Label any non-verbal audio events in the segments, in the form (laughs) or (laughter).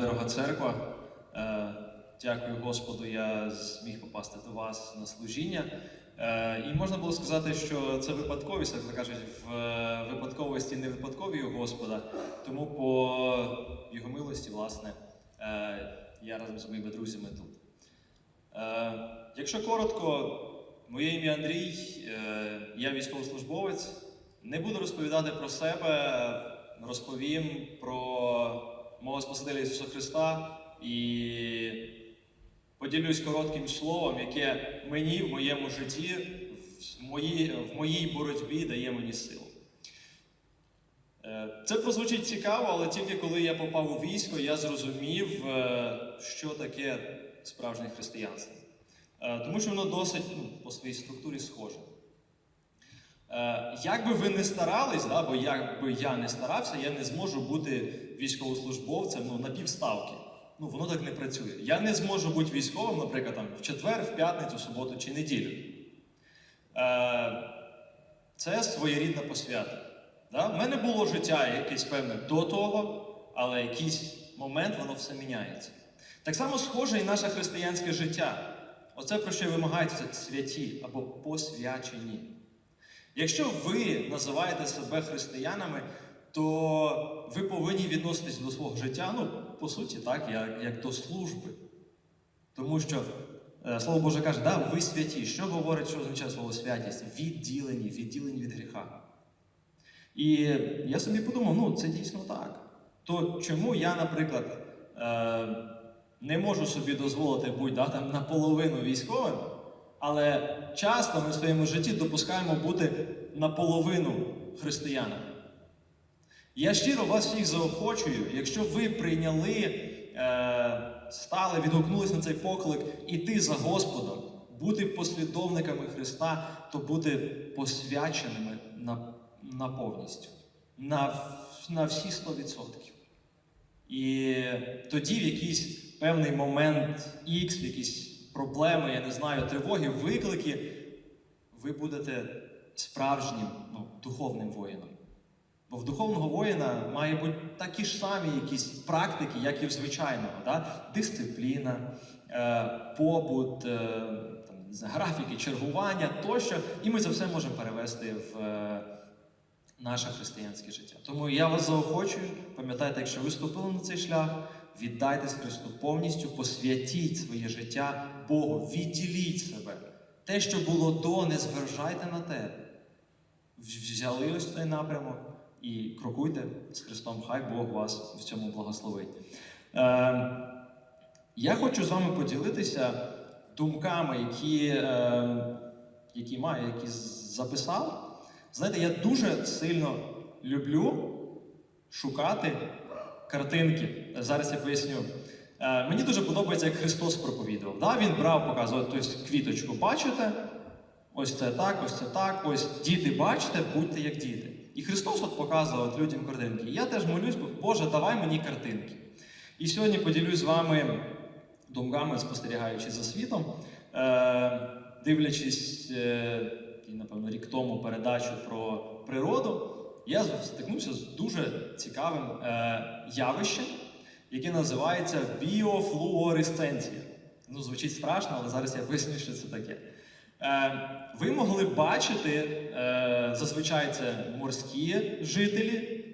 дорога церква. Е, Дякую Господу, я зміг попасти до вас на служіння. Е, І можна було сказати, що це випадковість, як кажуть, в е, випадковості не випадкові у Господа. Тому по його милості, власне, я разом з моїми друзями тут. Якщо коротко, моє ім'я Андрій, я військовослужбовець. Не буду розповідати про себе, розповім про мого Спасителя Ісуса Христа і поділюсь коротким словом, яке мені в моєму житті, в моїй, в моїй боротьбі дає мені силу. Е, Це прозвучить цікаво, але тільки коли я попав у військо, я зрозумів, е, що таке справжнє християнство. Е, Тому що воно досить ну, по своїй структурі схоже. Е, Як би ви не старались, да, бо як би я не старався, я не зможу бути військовослужбовцем ну, на півставки. Ну, воно так не працює. Я не зможу бути військовим, наприклад, там, в четвер, в п'ятницю, суботу чи неділю. Е, Це своєрідна посвята. Да? У мене було життя якесь певне до того, але якийсь момент воно все міняється. Так само схоже і наше християнське життя. Оце про що вимагається святі або посвячені. Якщо ви називаєте себе християнами, то ви повинні відноситись до свого життя, ну, по суті, так, як, як до служби. Тому що е, Слово Боже каже, да, ви святі. Що говорить, що означає слово святість? Відділені, відділені від гріха. І я собі подумав, ну це дійсно так. То чому я, наприклад, е, не можу собі дозволити бути да, там, наполовину військовим, але часто ми в своєму житті допускаємо бути наполовину християнами. Я щиро вас всіх заохочую, якщо ви прийняли, е, стали, відгукнулись на цей поклик іти за Господом, бути послідовниками Христа, то бути посвяченими на, на повністю, на, на всі 100%. І тоді в якийсь певний момент X, в якісь проблеми, я не знаю, тривоги, виклики, ви будете справжнім ну, духовним воїном. Бо в духовного воїна має бути такі ж самі якісь практики, як і в звичайного. Да? Дисципліна, е, побут, е, там, графіки, чергування тощо. І ми це все можемо перевести в е, наше християнське життя. Тому я вас заохочую, пам'ятайте, якщо ви ступили на цей шлях, віддайтесь Христу повністю, посвятіть своє життя Богу, відділіть себе. Те, що було до, не звержайте на те. Взяли ось цей напрямок і крокуйте з Христом. Хай Бог вас в цьому благословить. Е, я хочу з вами поділитися думками, які, е, які маю, які записав. Знаєте, я дуже сильно люблю шукати картинки. Зараз я поясню. Е, мені дуже подобається, як Христос проповідував. Да? Він брав, показував тобто, квіточку, бачите? Ось це так, ось це так, ось діти бачите, будьте як діти. І Христос от показував людям картинки. Я теж молюсь, Боже, давай мені картинки. І сьогодні поділюсь з вами думками, спостерігаючи за світом, е, дивлячись, е, напевно, рік тому передачу про природу, я стикнувся з дуже цікавим е, явищем, яке називається біофлуоресценція. Ну, звучить страшно, але зараз я поясню, що це таке. Е, ви могли бачити, е, зазвичай це морські жителі,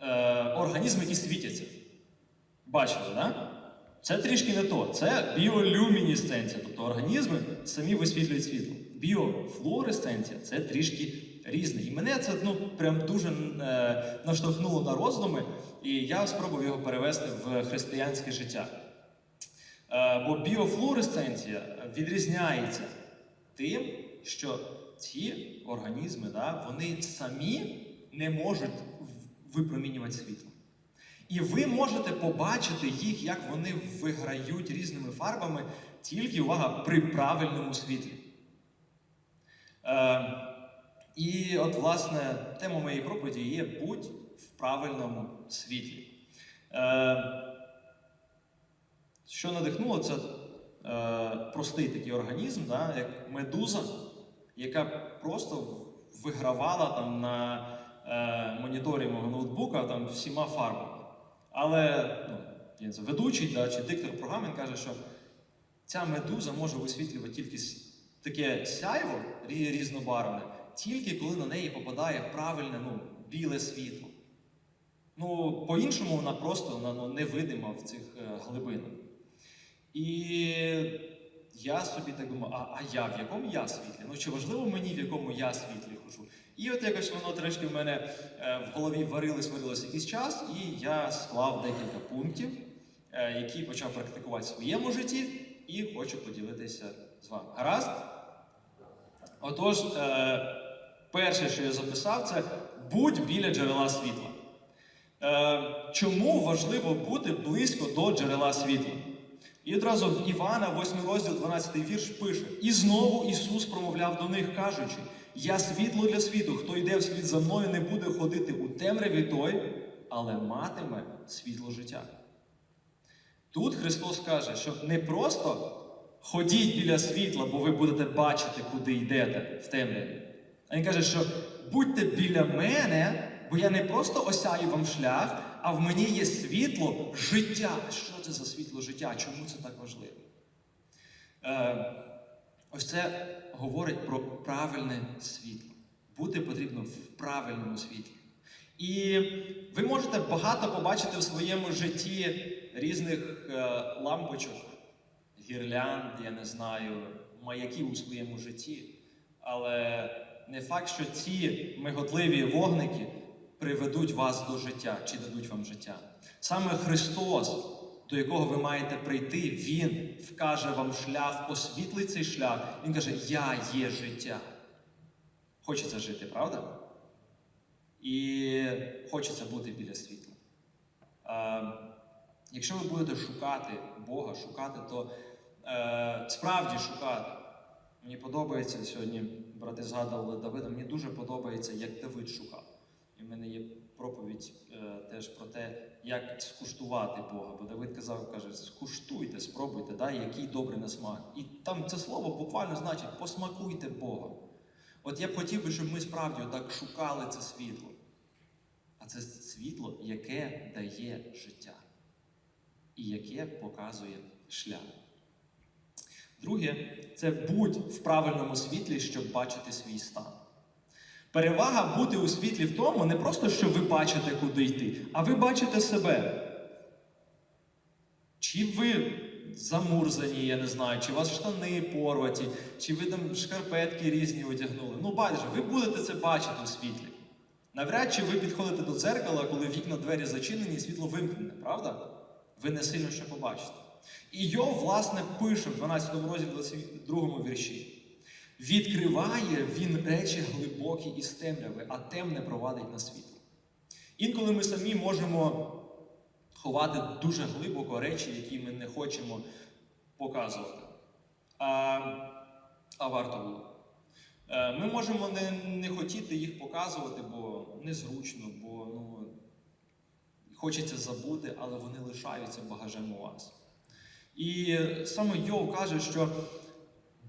е, організми, які світяться. Бачили, так? Да? Це трішки не то. Це біолюмінесценція, тобто організми самі висвітлюють світло. Біофлуоресценція це трішки різне. І мене це ну, прям дуже е, наштовхнуло на роздуми, і я спробував його перевести в християнське життя. Е, бо біофлуоресценція відрізняється тим, що ці організми да, вони самі не можуть випромінювати світло. І ви можете побачити їх, як вони виграють різними фарбами, тільки увага при правильному світлі. Е, і от, власне, тема моєї проповіді є будь в правильному світлі. Е, що надихнуло, це е, простий такий організм, да, як медуза, яка просто вигравала там на е, моніторі мого ноутбука там, всіма фарбами. Але ну, ведучий да, чи диктор програми він каже, що ця медуза може висвітлювати тільки таке сяйво рі- різнобарвне, тільки коли на неї попадає правильне ну, біле світло. Ну, по-іншому вона просто вона, ну, невидима в цих е, глибинах. І я собі так думаю, а, а я в якому я світлі? Ну чи важливо мені, в якому я світлі хожу? І от якось воно трошки в мене е, в голові варилось, варилось якийсь час, і я склав декілька пунктів, е, які почав практикувати в своєму житті, і хочу поділитися з вами. Гаразд? Отож, перше, що я записав, це будь біля джерела світла. Е, чому важливо бути близько до джерела світла? І одразу в Івана, 8 розділ, 12 вірш пише: І знову Ісус промовляв до них, кажучи: Я світло для світу, хто йде в світ за мною, не буде ходити у темряві той, але матиме світло життя. Тут Христос каже, що не просто ходіть біля світла, бо ви будете бачити, куди йдете в темряві. А він каже, що будьте біля мене, бо я не просто осяю вам шлях, а в мені є світло життя. Що це за світло життя? Чому це так важливо? Е, ось це говорить про правильне світло. Бути потрібно в правильному світлі. І ви можете багато побачити в своєму житті різних е, лампочок, гірлянд, я не знаю, маяків у своєму житті. Але не факт, що ці миготливі вогники приведуть вас до життя чи дадуть вам життя. Саме Христос, до якого ви маєте прийти, Він вкаже вам шлях, освітлить цей шлях. Він каже: Я є життя. Хочеться жити, правда? І хочеться бути біля світла. Е, якщо ви будете шукати Бога, шукати, то е, справді шукати. Мені подобається сьогодні, брати згадували Давида, мені дуже подобається, як Давид шукав. І в мене є проповідь е, теж про те, як скуштувати Бога. Бо Давид казав, каже, скуштуйте, спробуйте, да, який добрий на смак. І там це слово буквально значить посмакуйте Бога. От я б хотів би, щоб ми справді так шукали це світло. А це світло, яке дає життя і яке показує шлях. Друге, це будь в правильному світлі, щоб бачити свій стан. Перевага бути у світлі в тому, не просто, що ви бачите, куди йти, а ви бачите себе. Чи ви замурзані, я не знаю, чи у вас штани порваті, чи ви там шкарпетки різні одягнули. Ну, байдуже, ви будете це бачити у світлі. Навряд чи ви підходите до дзеркала, коли вікна двері зачинені і світло вимкнене, правда? Ви не сильно що побачите. І Йов, власне, пише в 12 розділі 22 вірші. Відкриває він речі глибокі із темряви, а темне провадить на світло. Інколи ми самі можемо ховати дуже глибоко речі, які ми не хочемо показувати. А, а варто було. Е, Ми можемо не, не хотіти їх показувати, бо незручно, бо ну, хочеться забути, але вони лишаються багажем у вас. І саме Йов каже, що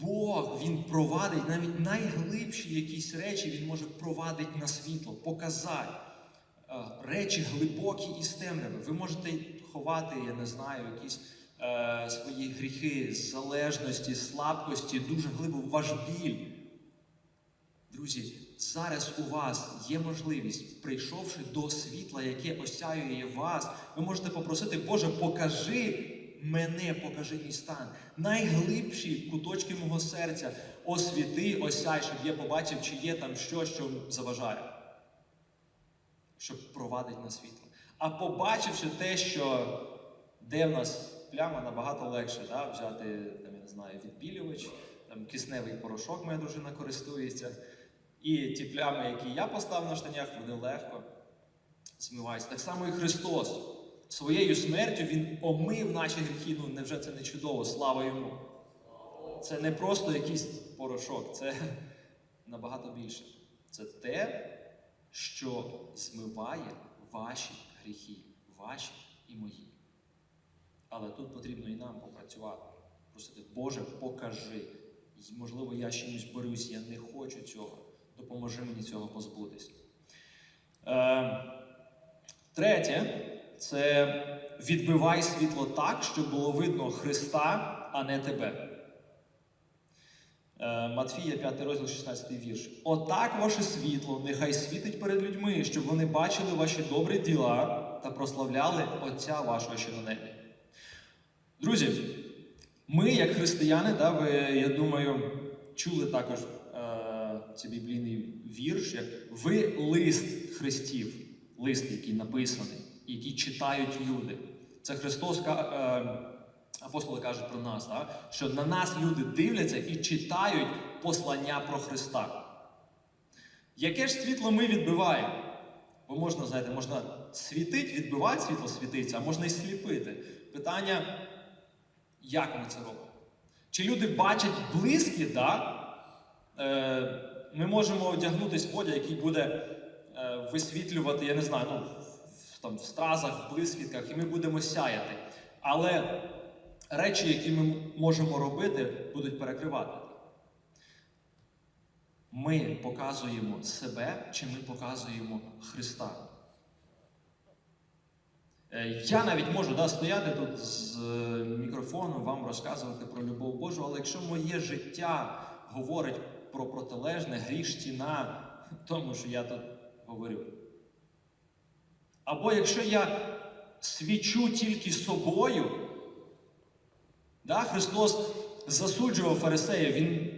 Бог він провадить навіть найглибші якісь речі, він може провадити на світло, показати е, речі глибокі із темряви. Ви можете ховати, я не знаю, якісь е, свої гріхи, залежності, слабкості, дуже глибоко ваш біль. Друзі, зараз у вас є можливість, прийшовши до світла, яке осяює вас, ви можете попросити, Боже, покажи мене, покажи мій стан. Найглибші куточки мого серця освіти, осяй, щоб я побачив, чи є там що, що заважає, щоб провадить на світло. А побачивши те, що де в нас пляма набагато легше да, взяти, там, я не знаю, відбілювач, там кисневий порошок моя дружина користується. І ті плями, які я поставив на штанях, вони легко змиваються. Так само і Христос. Своєю смертю Він омив наші гріхи. Ну невже це не чудово? Слава йому! Це не просто якийсь порошок, це (laughs) набагато більше. Це те, що змиває ваші гріхи, ваші і мої. Але тут потрібно і нам попрацювати. Просити, Боже, покажи. Можливо, я з чимось борюсь, я не хочу цього. Допоможи мені цього позбутися. Е, третє, це відбивай світло так, щоб було видно Христа, а не тебе. Е, Матфія, 5 розділ, 16 вірш. Отак ваше світло нехай світить перед людьми, щоб вони бачили ваші добрі діла та прославляли Отця вашого, що на небі. Друзі, ми, як християни, да, ви, я думаю, чули також е, цей біблійний вірш, як ви лист Христів, лист, який написаний, який читають люди. Це Христос е, апостоли кажуть про нас, да, що на нас люди дивляться і читають послання про Христа. Яке ж світло ми відбиваємо? Бо можна, знаєте, можна світить, відбивати світло світиться, а можна і сліпити. Питання, як ми це робимо? Чи люди бачать близькі, да? Е, ми можемо одягнутися в одяг, який буде е, висвітлювати, я не знаю, ну, там, в стразах, в блискітках, і ми будемо сяяти. Але речі, які ми можемо робити, будуть перекривати. Ми показуємо себе, чи ми показуємо Христа. Е, Я навіть можу да, стояти тут з е, мікрофоном, вам розказувати про любов Божу, але якщо моє життя говорить про протилежне, гріш ціна тому, що я тут говорю. Або якщо я свічу тільки собою, да, Христос засуджував фарисеїв, він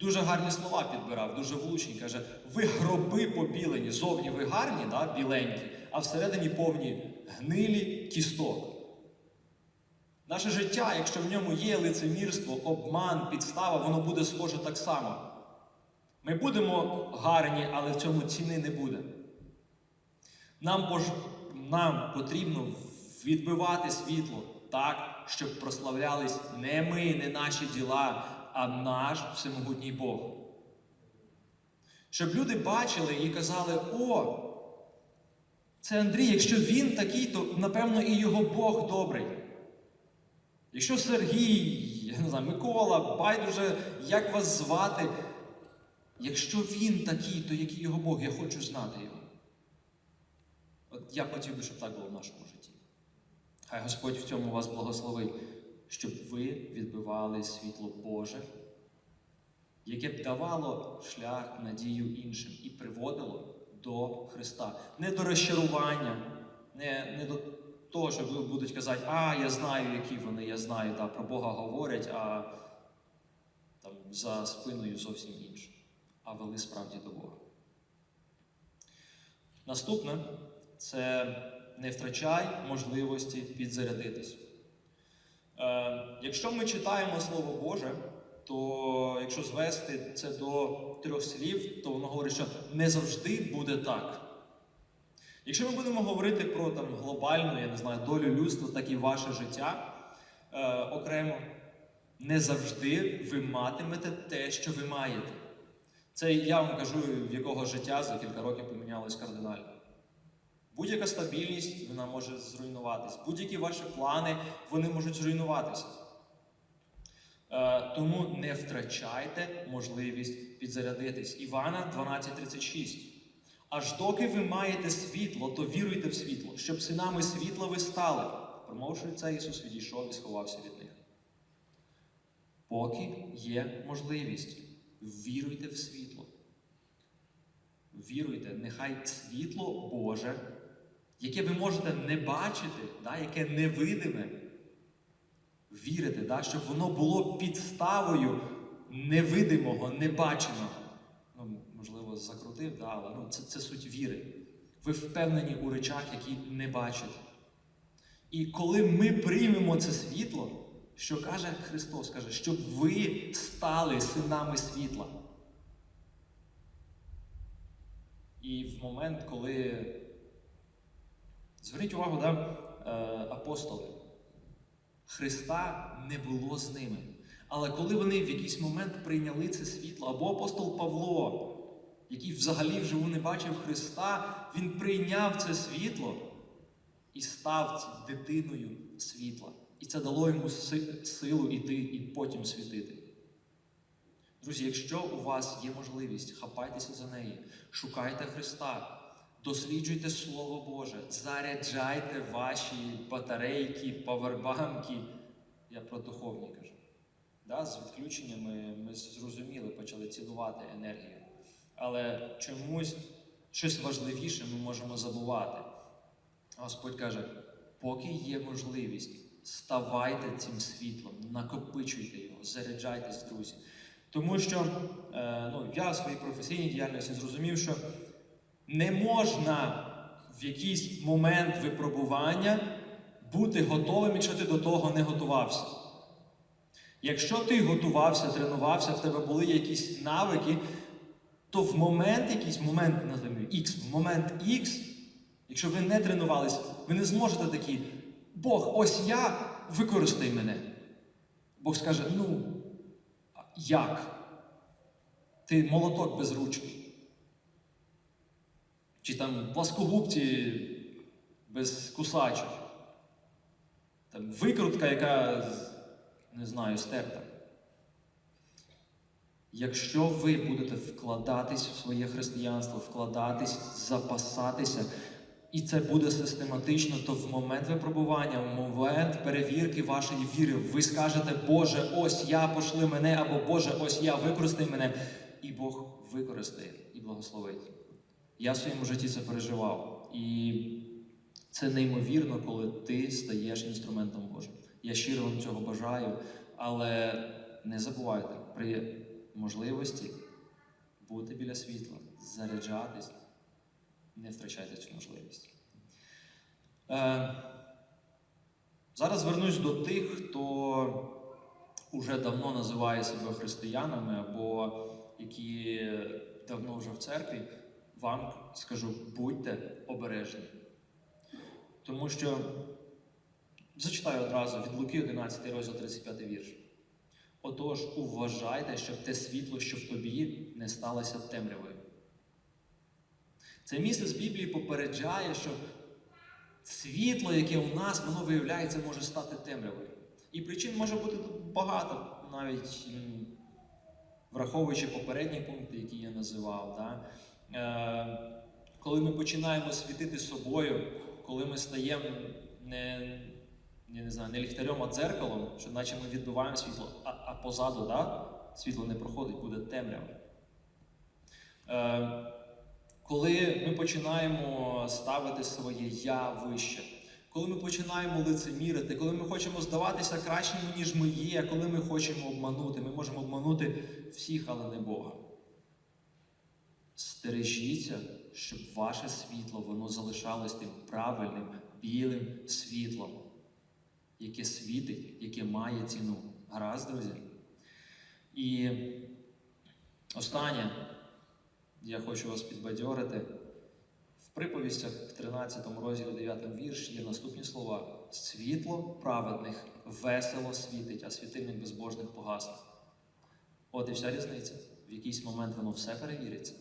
дуже гарні слова підбирав, дуже влучні. Каже, ви гроби побілені, зовні ви гарні, да, біленькі, а всередині повні гнилі кісток. Наше життя, якщо в ньому є лицемірство, обман, підстава, воно буде схоже так само. Ми будемо гарні, але в цьому ціни не буде. Нам, нам потрібно відбивати світло так, щоб прославлялись не ми, не наші діла, а наш всемогутній Бог. Щоб люди бачили і казали: о, це Андрій, якщо він такий, то напевно і його Бог добрий. Якщо Сергій, я не знаю, Микола, байдуже, як вас звати, якщо він такий, то який його Бог, я хочу знати його. От я хотів би, щоб так було в нашому житті. Хай Господь в цьому вас благословить, щоб ви відбивали світло Боже, яке б давало шлях, надію іншим і приводило до Христа. Не до розчарування, не, не до того, що будуть казати, а я знаю, які вони, я знаю, да, про Бога говорять, а там, за спиною зовсім інше. А вели справді до Бога. Наступне це не втрачай можливості підзарядитись. Е, якщо ми читаємо Слово Боже, то якщо звести це до трьох слів, то воно говорить, що не завжди буде так. Якщо ми будемо говорити про там, глобальну, я не знаю, долю людства, так і ваше життя е, окремо, не завжди ви матимете те, що ви маєте. Це я вам кажу, в якого життя за кілька років помінялось кардинально. Будь-яка стабільність вона може зруйнуватись. Будь-які ваші плани вони можуть зруйнуватися. Е, тому не втрачайте можливість підзарядитись. Івана 12:36. Аж доки ви маєте світло, то віруйте в світло, щоб синами світла ви стали. Промовши це, Ісус відійшов і сховався від них. Поки є можливість, віруйте в світло. Віруйте, нехай світло Боже, яке ви можете не бачити, да, яке невидиме, вірите, да, щоб воно було підставою невидимого, небаченого. Ну, можливо, закрутив, да, але ну, це, це суть віри. Ви впевнені у речах, які не бачите. І коли ми приймемо це світло, що каже Христос, каже, щоб ви стали синами світла. І в момент, коли зверніть увагу, да, е, апостоли, Христа не було з ними. Але коли вони в якийсь момент прийняли це світло, або апостол Павло, який взагалі вживу не бачив Христа, він прийняв це світло і став дитиною світла. І це дало йому силу іти і потім світити. Друзі, якщо у вас є можливість, хапайтеся за неї, шукайте Христа, досліджуйте Слово Боже, заряджайте ваші батарейки, павербанки. Я про духовні кажу. Да, з відключеннями ми зрозуміли, почали цінувати енергію. Але чомусь щось важливіше ми можемо забувати. Господь каже: поки є можливість, ставайте цим світлом, накопичуйте його, заряджайтесь, друзі. Тому що е, ну, я в своїй професійній діяльності зрозумів, що не можна в якийсь момент випробування бути готовим, якщо ти до того не готувався. Якщо ти готувався, тренувався, в тебе були якісь навики, то в момент, якийсь момент, називаємо X, в момент X, якщо ви не тренувались, ви не зможете такі, Бог, ось я, використай мене. Бог скаже, ну, як? Ти молоток без ручки. Чи там пласкогубці без кусачок. Там викрутка, яка, не знаю, стерта. Якщо ви будете вкладатись в своє християнство, вкладатись, запасатися, і це буде систематично, то в момент випробування, в момент перевірки вашої віри, ви скажете, Боже, ось я пошли мене, або Боже, ось я використай мене, і Бог використає і благословить. Я в своєму житті це переживав. І це неймовірно, коли ти стаєш інструментом Божим. Я щиро вам цього бажаю, але не забувайте при можливості бути біля світла, заряджатись, не втрачайте цю можливість. Е, зараз звернусь до тих, хто уже давно називає себе християнами або які давно вже в церкві. Вам скажу, будьте обережні. Тому що зачитаю одразу від Луки 11 розділ 35 вірш. Отож, уважайте, щоб те світло, що в тобі, не сталося темрявою. Це місце з Біблії попереджає, що світло, яке у нас, воно виявляється, може стати темрявою. І причин може бути багато, навіть враховуючи попередні пункти, які я називав. Да? Е, коли ми починаємо світити собою, коли ми стаємо не, я не, знаю, не ліхтарем, а дзеркалом, що наче ми відбиваємо світло, а, а позаду да, світло не проходить, буде темрява. Е, коли ми починаємо ставити своє я вище, коли ми починаємо лицемірити, коли ми хочемо здаватися кращими, ніж ми є, коли ми хочемо обманути, ми можемо обманути всіх, але не Бога. Стережіться, щоб ваше світло воно залишалось тим правильним білим світлом, яке світить, яке має ціну. Гаразд, друзі. І останнє, я хочу вас підбадьорити. В приповістях в 13 розділі 9 вірш є наступні слова: світло праведних весело світить, а світильник безбожних погасне. От і вся різниця. В якийсь момент воно все перевіриться.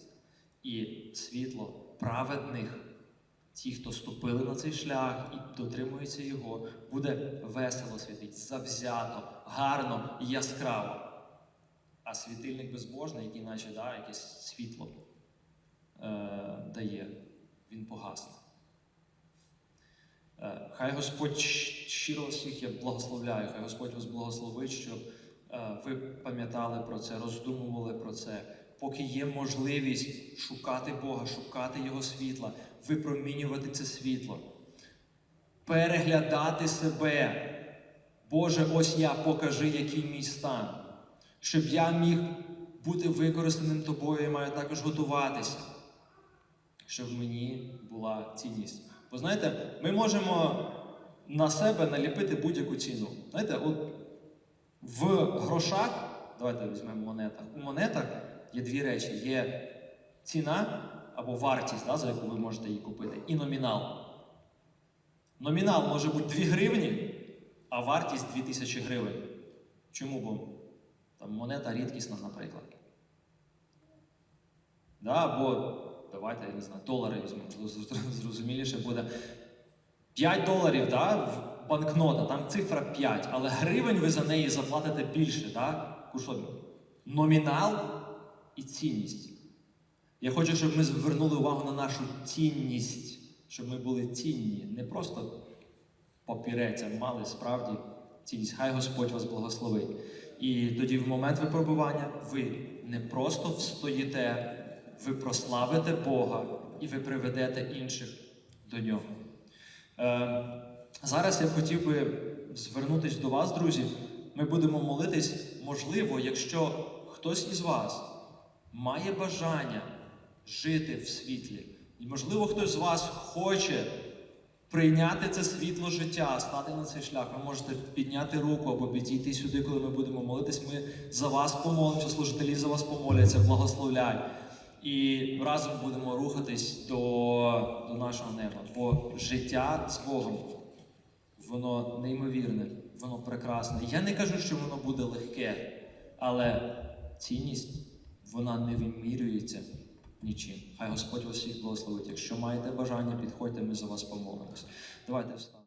І світло праведних, ті, хто ступили на цей шлях і дотримуються його, буде весело світити, завзято, гарно і яскраво. А світильник безбожний, який наче да, якесь світло е, дає, він погасне. Е, Хай Господь щиро всіх я благословляю, хай Господь вас благословить, щоб е, ви пам'ятали про це, роздумували про це. Поки є можливість шукати Бога, шукати Його світла, випромінювати це світло, переглядати себе. Боже, ось я покажи, який мій стан, щоб я міг бути використаним тобою, я маю також готуватися, щоб мені була цінність. Бо знаєте, ми можемо на себе наліпити будь-яку ціну. Знаєте, от в грошах, давайте візьмемо монетах. У монетах є дві речі: є ціна або вартість, да, за яку ви можете її купити, і номінал. Номінал може бути 2 гривні, а вартість 2000 гривень. Чому? Бо там монета рідкісна, наприклад. Да, або давайте, я не знаю, долари візьмемо, (laughs) зрозуміліше буде. 5 доларів, да, банкнота, там цифра 5, але гривень ви за неї заплатите більше, да? Кушобі. Номінал і цінність. Я хочу, щоб ми звернули увагу на нашу цінність, щоб ми були цінні, не просто папірець, а мали справді цінність. Хай Господь вас благословить. І тоді, в момент випробування, ви не просто встоїте, ви прославите Бога і ви приведете інших до нього. Е, зараз я хотів би звернутися до вас, друзі. Ми будемо молитись, можливо, якщо хтось із вас має бажання жити в світлі, і, можливо, хтось з вас хоче прийняти це світло життя, стати на цей шлях. Ви можете підняти руку або підійти сюди, коли ми будемо молитись. Ми за вас помолимося, служителі за вас помоляться, благословляй. І разом будемо рухатись до, до нашого неба. Бо життя з Богом, воно неймовірне, воно прекрасне. Я не кажу, що воно буде легке, але цінність вона не вимірюється нічим. Хай Господь вас всіх благословить. Якщо маєте бажання, підходьте, ми за вас помолимось. Давайте встанемо.